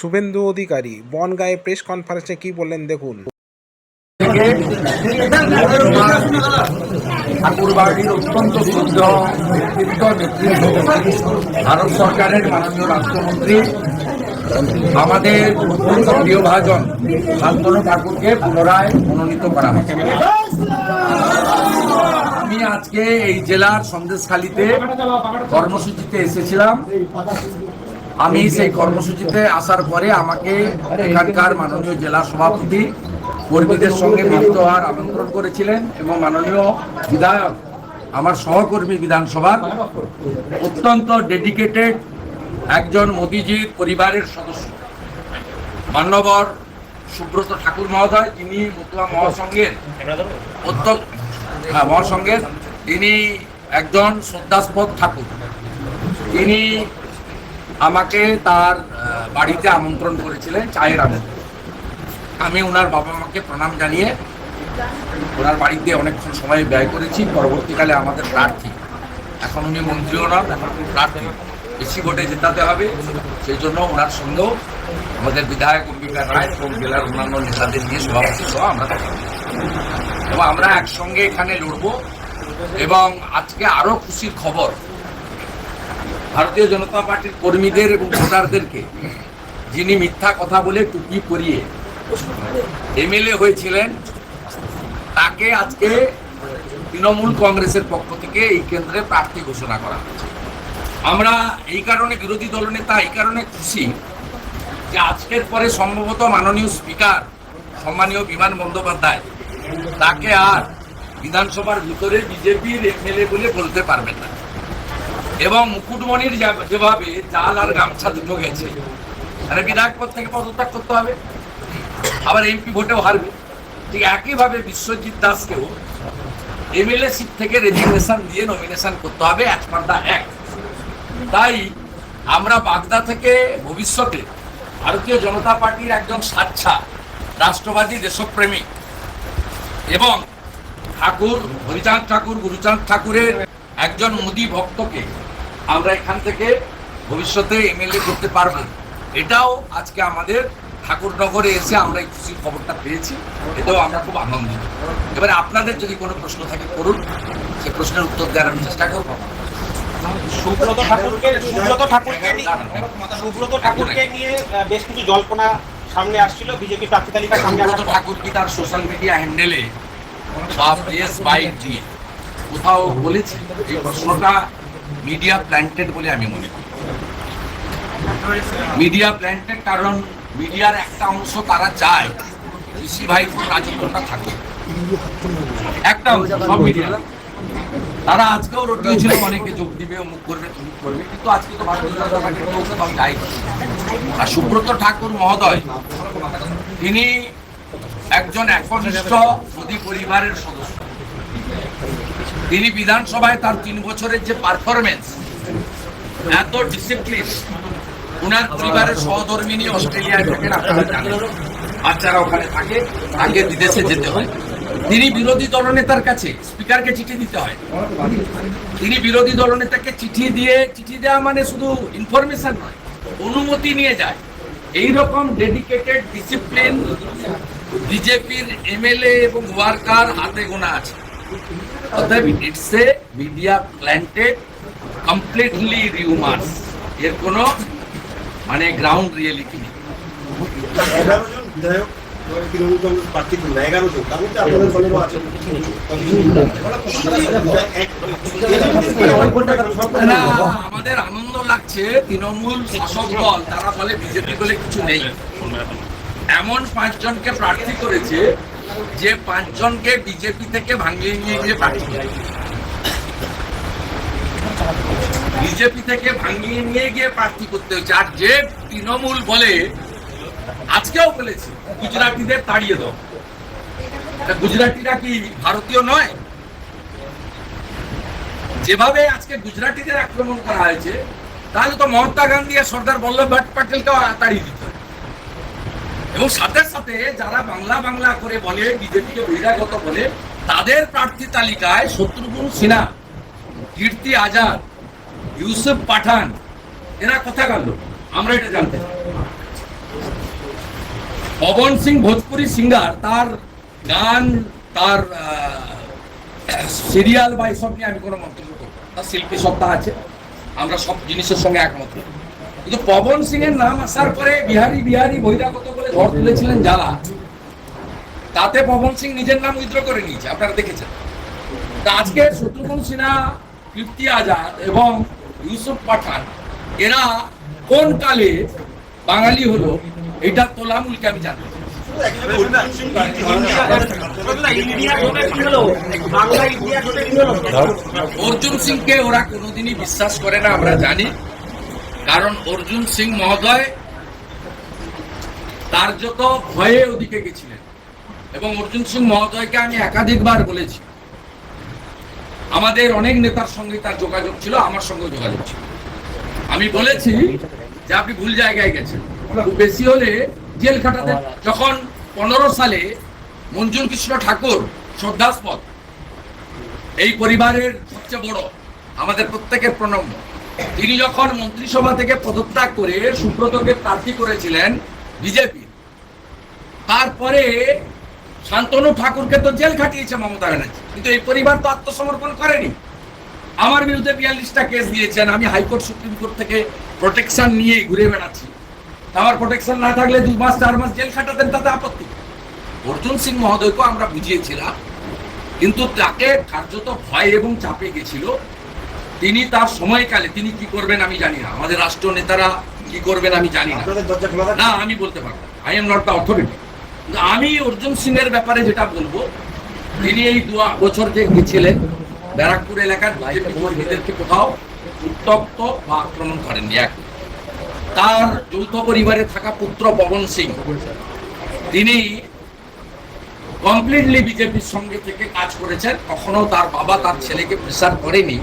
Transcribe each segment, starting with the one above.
Suvendu Adhikari, বনগাঁয়ে press কনফারেন্সে কি বললেন দেখুন। ঠাকুরবাড়ির অত্যন্ত শুদ্ধ ব্যক্তিত্ব নেতৃত্ব ভারত সরকারের মাননীয় রাষ্ট্রমন্ত্রী, আমাদের অত্যন্ত প্রিয় ভাজন শান্তনু ঠাকুরকে পুনরায় মনোনীত করা হয়েছে। আমি আজকে এই জেলার সন্দেশখালীতে কর্মসূচিতে এসেছিলাম। আমি সেই কর্মসূচিতে আসার পরে আমাকে এখানকার মাননীয় জেলা সভাপতি কর্মীদের সঙ্গে মিলিত হওয়ার আমন্ত্রণ করেছিলেন এবং মাননীয় বিধায়ক, আমার সহকর্মী বিধানসভার অত্যন্ত ডেডিকেটেড একজন মোদিজির পরিবারের সদস্য, মান্যবর সুব্রত ঠাকুর মহোদয়। তিনি মতুয়া মহাসংঘের অত্যন্ত হ্যাঁ মহাসংঘের। তিনি একজন শ্রদ্ধাস্পদ ঠাকুর। তিনি আমাকে তার বাড়িতে আমন্ত্রণ করেছিলেন চায়ের আমন্ত্রণ আমি ওনার বাবা মাকে প্রণাম জানিয়ে ওনার বাড়িতে অনেকক্ষণ সময় ব্যয় করেছি। পরবর্তীকালে আমাদের প্রার্থী এখন উনি মন্ত্রীও নন এখন প্রার্থী বেশি ভোটে জেতাতে হবে, সেই জন্য ওনার সঙ্গেও আমাদের বিধায়ক অম্বিকা রায় এবং জেলার অন্যান্য নেতাদের নিয়ে সভাপতি সহ আমরা এবং আমরা একসঙ্গে এখানে লড়বো এবং আজকে আরও খুশির খবর ভারতীয় জনতা পার্টির কর্মীদের এবং ভোটারদেরকে, যিনি মিথ্যা কথা বলে টুপি পরিয়ে এমএলএ হয়েছিলেন, তাকে আজকে তৃণমূল কংগ্রেসের পক্ষ থেকে এই কেন্দ্রে প্রার্থী ঘোষণা করা হয়েছে। আমরা এই কারণে বিরোধী দলনেতা এই কারণে খুশি যে আজকের পরে সম্ভবত মাননীয় স্পিকার, সম্মানীয় বিমান বন্দ্যোপাধ্যায়, তাকে আর বিধানসভার ভিতরে বিজেপির এমএলএ বলে বলতে পারবেন না। এবং মুকুটমণির যেভাবে জাল আর গামছা দুটো গেছে, তাহলে বিধায়ক পদ থেকে পদত্যাগ করতে হবে। আবার এমপি ভোটেও হারবে। ঠিক একইভাবে বিশ্বজিৎ দাসকেও এমএলএ সিট থেকে রেজিগনেশন দিয়ে নমিনেশন করতে হবে এক পার্দা এক তাই আমরা বাগদা থেকে ভবিষ্যতে ভারতীয় জনতা পার্টির একজন স্বাচ্ছা রাষ্ট্রবাদী দেশপ্রেমিক এবং ঠাকুর হরিচাঁদ ঠাকুর, গুরুচাঁদ ঠাকুরের একজন মোদী ভক্তকে আমরা এখান থেকে ভবিষ্যতে এমএলএ করতে পারব। এটাও আজকে আমাদের ঠাকুরনগরে এসে আমরা এই খুশির খবরটা পেয়েছি। এটাও আমরা খুব আনন্দিত। এবারে আপনাদের যদি কোনো প্রশ্ন থাকে করুন। সে প্রশ্নের উত্তর দেওয়ার আমি চেষ্টা করব। সুব্রত ঠাকুরকে সুব্রত ঠাকুরকে সুব্রত ঠাকুরকে নিয়ে বেশ কিছু জল্পনা সামনে আসছিল। বিজেপি প্রার্থী তালিকা সামনে সুব্রত ঠাকুর কি তার সোশ্যাল মিডিয়া হ্যান্ডেলে বা প্রেস বাইট দিয়ে কোথাও বলেছে? এই প্রশ্নটা মিডিয়া প্ল্যান্টেড বলে আমি মনে করি। মিডিয়া প্ল্যান্টেড কারণ মিডিয়ার একটা অংশ তারা চায়, ঋষি ভাই রাজত্বটা থাকে। একটা অংশ, সব মিডিয়া তারা আজকেও রটিয়েছিল অনেকে যোগ দিবে, অমুক করবে, তমুক করবে, কিন্তু আজকে তো ভারতীয় জনতা পার্টির কেউ কোথাও যায় আর সুব্রত ঠাকুর মহোদয়, তিনি একজন একনিষ্ঠ মোদী পরিবারের সদস্য। তিনি বিধানসভায় তার তিন বছরের যে পারফরমেন্স এত ডিসিপ্লিন উনার পরিবারের সহধর্মিনী অস্ট্রেলিয়ায় থাকেন, আপনারা জানেন। বাচ্চারা ওখানে থাকে, আগে বিদেশে যেতে হয়। তিনি বিরোধী দলনেতার কাছে স্পিকারকে চিঠি দিতে হয়। তিনি বিরোধী দলনেতাকে চিঠি দিয়ে, চিঠি দেওয়া মানে শুধু ইনফরমেশন নয়, অনুমতি নিয়ে যায়। এই রকম ডেডিকেটেড ডিসিপ্লিন বিজেপির এমএলএ এবং ওয়ার্কার হাতে গোনা আছে। অতএব it's a media planted completely rumours এর মানে গ্রাউন্ড রিয়েলিটি নেই। আমাদের আনন্দ লাগছে, তৃণমূল শাসক দল, তারা বলে বিজেপি বলে কিছু নেই। এমন পাঁচজনকে প্রার্থী করেছে যে পাঁচজনকে বিজেপি থেকে ভাঙিয়ে নিয়ে গিয়ে করেছে। বিজেপি থেকে ভাঙিয়ে নিয়ে গিয়ে প্রার্থী করতে হয়েছে আর যে তৃণমূল বলে, আজকেও বলেছে, গুজরাটিদের তাড়িয়ে দাও গুজরাটিরা কি ভারতীয় নয় যেভাবে আজকে গুজরাটিদের আক্রমণ করা হয়েছে, তাহলে তো মহাত্মা গান্ধী আর সর্দার বল্লভভাই প্যাটেলকেও তাড়িয়ে দিতে। এবং সাথে সাথে যারা বাংলা বাংলা করে বলে, বিজেপিকে বহিরাগত বলে, তাদের প্রার্থী তালিকায় শত্রুঘ্ন সিনহা, কীর্তি আজাদ, ইউসুফ পাঠান, এরা কথা গেল? আমরা এটা জানতে পবন সিং ভোজপুরি সিঙ্গার, তার গান, তার সিরিয়াল বা এসব নিয়ে আমি কোনো মন্তব্য করব তার শিল্পী সত্তা আছে। আমরা সব জিনিসের সঙ্গে একমত। কিন্তু পবন সিং এর নাম আসার পরে বিহারি বিহারি বহিরাগত বলে ঝড় তুলেছিলেন যারা, তাতে পবন সিং নিজের নাম উইথড্র করে নিয়েছে, আপনারা দেখেছেন। তা আজকে শত্রুঘ্ন সিনহা, কীর্তি আজাদ এবং ইউসুফ পাঠান, এরা কোন কালে বাঙালি হলো, এটা তোলামুলকে আমি জানি। অর্জুন সিংকে ওরা কোনোদিনই বিশ্বাস করে না, আমরা জানি। কারণ অর্জুন সিং মহোদয় তার যত ভয়ে ওদিকে গেছিলেন, এবং অর্জুন সিং মহোদয়কে আমি একাধিকবার বলেছি। আমাদের অনেক নেতার সঙ্গে তার যোগাযোগ ছিল, আমার সঙ্গে যোগাযোগ ছিল। আমি বলেছি যে আপনি ভুল জায়গায় গেছেন। বেশি হলে জেল খাটাতে যখন পনেরো সালে মঞ্জুর কৃষ্ণ ঠাকুর শ্রদ্ধাস্পদ, এই পরিবারের সবচেয়ে বড়, আমাদের প্রত্যেকের প্রণম্য। তিনি যখন মন্ত্রিসভা থেকে পদত্যাগ করে সুব্রতকে প্রার্থী করেছিলেন বিজেপি, তারপরে শান্তনু ঠাকুরকে তো জেল খাটিয়েছে মমতা ব্যানার্জি, কিন্তু এই পরিবার তো আত্মসমর্পণ করেনি। আমার বিরুদ্ধে বিয়াল্লিশটা কেস দিয়েছেন, আমি হাইকোর্ট সুপ্রিম কোর্ট থেকে প্রোটেকশন নিয়ে ঘুরে বেড়াচ্ছি। আমার প্রোটেকশন না থাকলে দু মাস, চার মাস জেল খাটাতেন, তাতে আপত্তি। অর্জুন সিং মহোদয়কে আমরা বুঝিয়েছিলাম, কিন্তু তাকে কার্যত ভয় এবং চাপে গেছিল তিনি তার সময়কালে তিনি কি করবেন আমি জানি না। আমাদের রাষ্ট্র নেতারা কি করবেন আমি জানি না। না আমি বলতে পারব I am not the authority আমি অর্জুন সিং এর ব্যাপারে যেটা বলব তিনি এই দু বছর যে গেছিলেন ব্যারাকপুর এলাকার বিজেপি কর্মীদেরকে কোথাও উত্তপ্ত বা আক্রমণ করেননি এক। তার যৌথ পরিবারে থাকা পুত্র পবন সিং তিনি কমপ্লিটলি বিজেপির সঙ্গে থেকে কাজ করেছেন। কখনো তার বাবা তার ছেলেকে প্রেসার করেনি।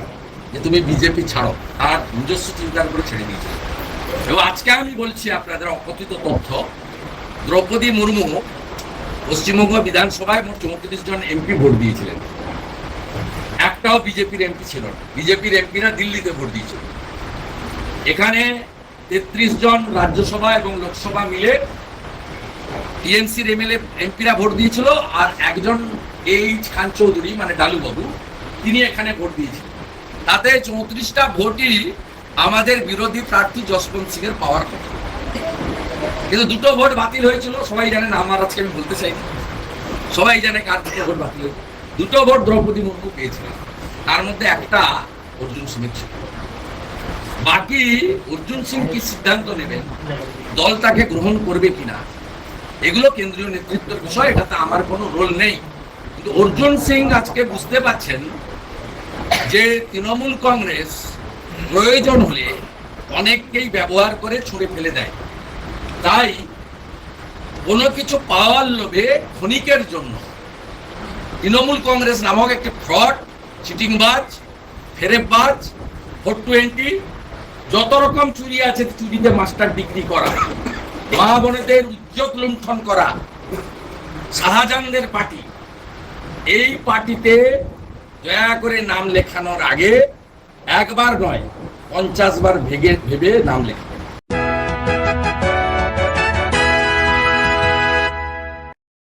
যে তুমি বিজেপি ছাড়ো তার নিজস্ব চিন্তার করে ছেড়ে দিয়েছে। এবং আজকে আমি বলছি আপনাদের অকথিত তথ্য। দ্রৌপদী মুর্মু পশ্চিমবঙ্গ বিধানসভায় মোট চৌত্রিশ জন এমপি ভোট দিয়েছিলেন। একটাও বিজেপির এমপি ছিল না। বিজেপির এমপিরা দিল্লিতে ভোট দিয়েছিল। এখানে তেত্রিশ জন রাজ্যসভা এবং লোকসভা মিলে টিএমসির এমএলএ, এমপিরা ভোট দিয়েছিল, আর একজন এইচ খান চৌধুরী মানে ডালুবাবু, তিনি এখানে ভোট দিয়েছিলেন। তাতে চৌত্রিশটা ভোটই আমাদের বিরোধী প্রার্থী যশবন্ত সিং এর পাওয়ার কথা কিন্তু দুটো ভোট বাতিল হয়েছিল, সবাই জানেন আমার আজকে আমি বলতে চাই সবাই জানে কার দুটো ভোট বাতিল হয়েছে। দুটো ভোট দ্রৌপদী মুর্মু পেয়েছিলেন। তার মধ্যে একটা অর্জুন সিং এর ছিল। বাকি অর্জুন সিং কি সিদ্ধান্ত নেবেন? দল তাকে গ্রহণ করবে কিনা? এগুলো কেন্দ্রীয় নেতৃত্বের বিষয়, এটাতে আমার কোনো রোল নেই। কিন্তু অর্জুন সিং আজকে বুঝতে পারছেন যে তৃণমূল কংগ্রেস প্রয়োজন হলে অনেককেই ব্যবহার করে ছুঁড়ে ফেলে দেয়। তাই কোনো কিছু পাওয়ার লোভে ক্ষণিকের জন্য তৃণমূল কংগ্রেস নামক একটি ফ্রড, চিটিংবাজ, ফেরেববাজ ফোর টোয়েন্টি, যত রকম চুরি আছে চুরিতে মাস্টার ডিগ্রি করা, মা বোনেদের উদ্যোগ লুণ্ঠন করা, শাহজাহানদের পার্টি, এই পার্টিতে দয়া করে নাম লেখানোর আগে একবার নয় পঞ্চাশ বার ভেগে ভেবে নাম লেখা।